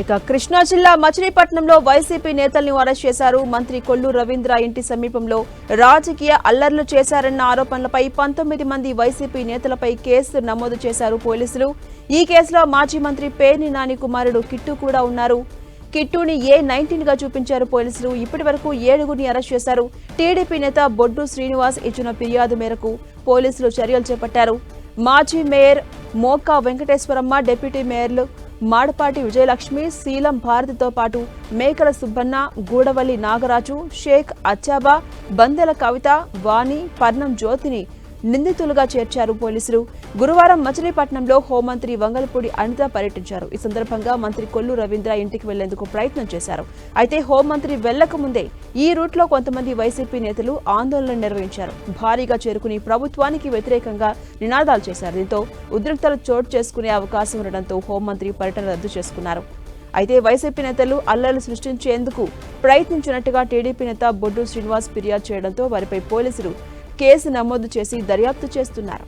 ఇక కృష్ణా జిల్లా మచిలీపట్నంలో వైసీపీ నేతల్ని అరెస్ట్ చేశారు. మంత్రి కొల్లు రవీంద్ర ఇంటి సమీపంలో రాజకీయ అల్లర్లు చేశారన్న ఆరోపణలపై పంతొమ్మిది మంది వైసీపీ నేతలపై కేసు నమోదు చేశారు పోలీసులు. ఈ కేసులో మాజీ మంత్రి పేర్ని నాని కుమారుడు కిట్టు కూడా ఉన్నారు. కిట్టుని ఏ నైన్టీన్గా చూపించారు పోలీసులు. ఇప్పటి వరకు ఏడుగురిని అరెస్ట్ చేశారు. టీడీపీ నేత బొడ్డు శ్రీనివాస్ ఇచ్చిన ఫిర్యాదు మేరకు పోలీసులు చర్యలు చేపట్టారు. మాజీ మేయర్ మోకా వెంకటేశ్వరమ్మ డిప్యూటీ మేయర్లు మాడపాటి విజయలక్ష్మి శీలం భారతితో పాటు మేకల సుబ్బన్న గూడవల్లి నాగరాజు షేక్ అచ్చాబా బందెల కవిత వాణి పర్ణం జ్యోతిని నిందితులుగా చేర్చారు పోలీసులు. గురువారం మచిలీపట్నంలో హోంమంత్రి వంగలపూడి అనిత పర్యటించారు. ఈ సందర్భంగా మంత్రి కొల్లు రవీంద్ర ఇంటికి వెళ్ళేందుకు ప్రయత్నం చేశారు. అయితే హోంమంత్రి వెళ్ళకముందే ఈ రూట్లో కొంతమంది వైసీపీ నేతలు ఆందోళన నిర్వహించారు. భారీగా చేరుకుని ప్రభుత్వానికి వ్యతిరేకంగా నినాదాలు చేశారు. దీంతో ఉద్రిక్తలు చోటు చేసుకునే అవకాశం ఉండడంతో హోంమంత్రి పర్యటన రద్దు చేసుకున్నారు. అయితే వైసీపీ నేతలు అల్లర్లు సృష్టించేందుకు ప్రయత్నించినట్టుగా టీడీపీ నేత బొడ్డు శ్రీనివాస్ ఫిర్యాదు చేయడంతో వారిపై పోలీసులు కేసు నమోదు చేసి దర్యాప్తు చేస్తున్నారు.